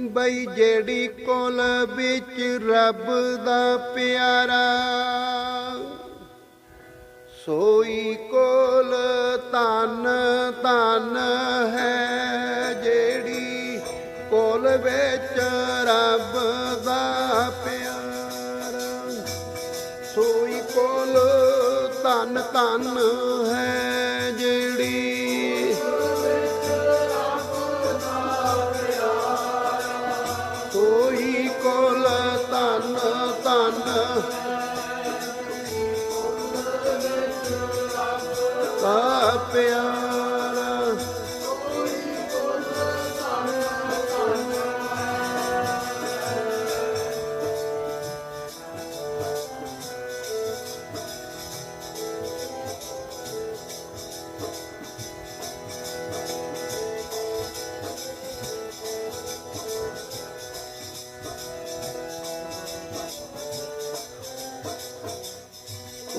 ਬਈ ਜਿਹੜੀ ਕੋਲ ਵਿੱਚ ਰੱਬ ਦਾ ਪਿਆਰਾ। ਸੋਈ ਕੋਲ ਤਨ ਤਨ ਹੈ ਜਿਹੜੀ ਕੋਲ ਵਿੱਚ ਰੱਬ ਦਾ ਪਿਆਰਾ। ਸੋਈ ਕੋਲ ਤਨ ਤਨ ਹੈ ਤਨ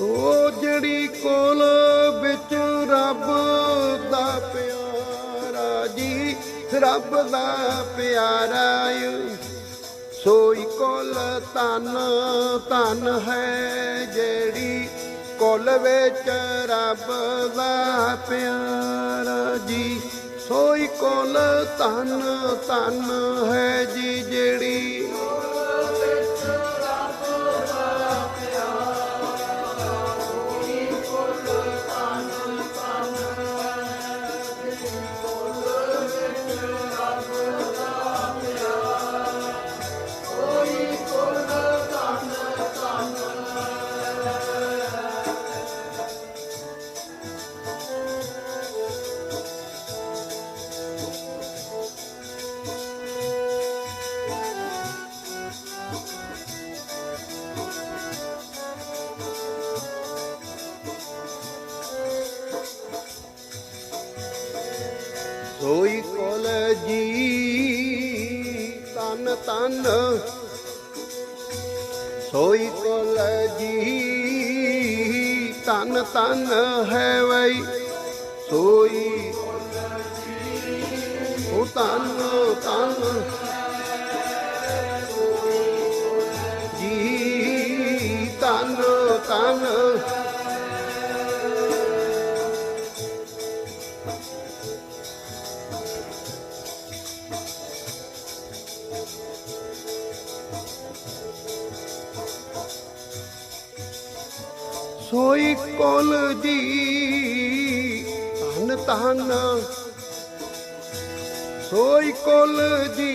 ਉਹ ਜਿਹੜੀ ਕੋਲ ਵਿੱਚ ਰੱਬ ਦਾ ਪਿਆਰਾ ਜੀ, ਰੱਬ ਦਾ ਪਿਆਰਾ ਸੋਈ ਕੋਲ ਤਨ ਤਨ ਹੈ ਜਿਹੜੀ ਕੋਲ ਵਿੱਚ ਰੱਬ ਦਾ ਪਿਆਰਾ ਜੀ। ਸੋਈ ਕੋਲ ਤਨ ਤਨ ਹੈ ਜੀ ਜਿਹੜੀ ਸੋਈ ਕੋਲ ਜੀ, ਤਨ ਤਨ। ਸੋਈ ਕੋਲ ਜੀ, ਤਨ ਤਨ ਹੈ ਵਈ। ਸੋਈ ਉਹ ਤਨ ਤਨ। ਸੋਈ ਕੋਲ ਦੀ ਧਨ ਧਨ। ਸੋਈ ਕੋਲ ਦੀ